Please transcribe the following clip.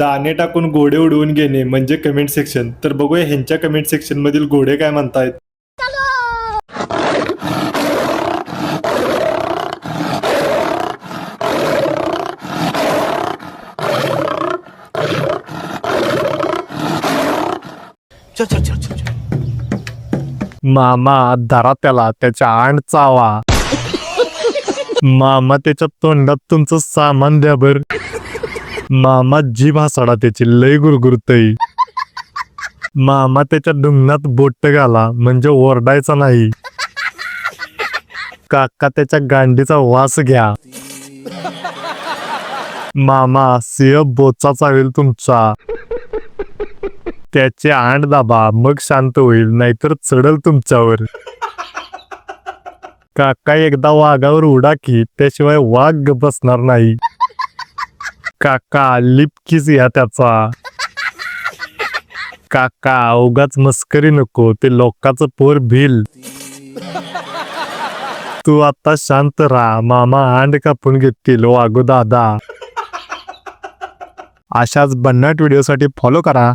दाणे टाकून घोडे उडवून घेणे म्हणजे कमेंट सेक्शन तर बघूया ह्यांच्या कमेंट सेक्शन मधील घोडे काय म्हणतायत. चल चल चल चल चल. मामा धरा त्याला त्याच्या आण चावा. मामा त्याच्या तोंडात तुमचं सामान द्या बर. मामा जीभ हसाडा त्याची लय गुरगुरतई मामा त्याच्या डुंगणात बोट घाला म्हणजे ओरडायचा नाही. काका त्याच्या गांडीचा वास घ्या. मामा सिंह बोचा चावेल तुमचा. त्याचे आंड दाबा मग शांत होईल नाहीतर चढल तुमच्यावर. काका एकदा वाघावर उडा की त्याशिवाय वाघ बसणार नाही. काका लिपकीच या त्याचा. काका अवघाच मस्करी नको ते लोकांचं पोर भिल. तू आता शांत राहा मामा आंड कापून घेतील वागू दादा. अशाच भन्नाट व्हिडिओसाठी फॉलो करा.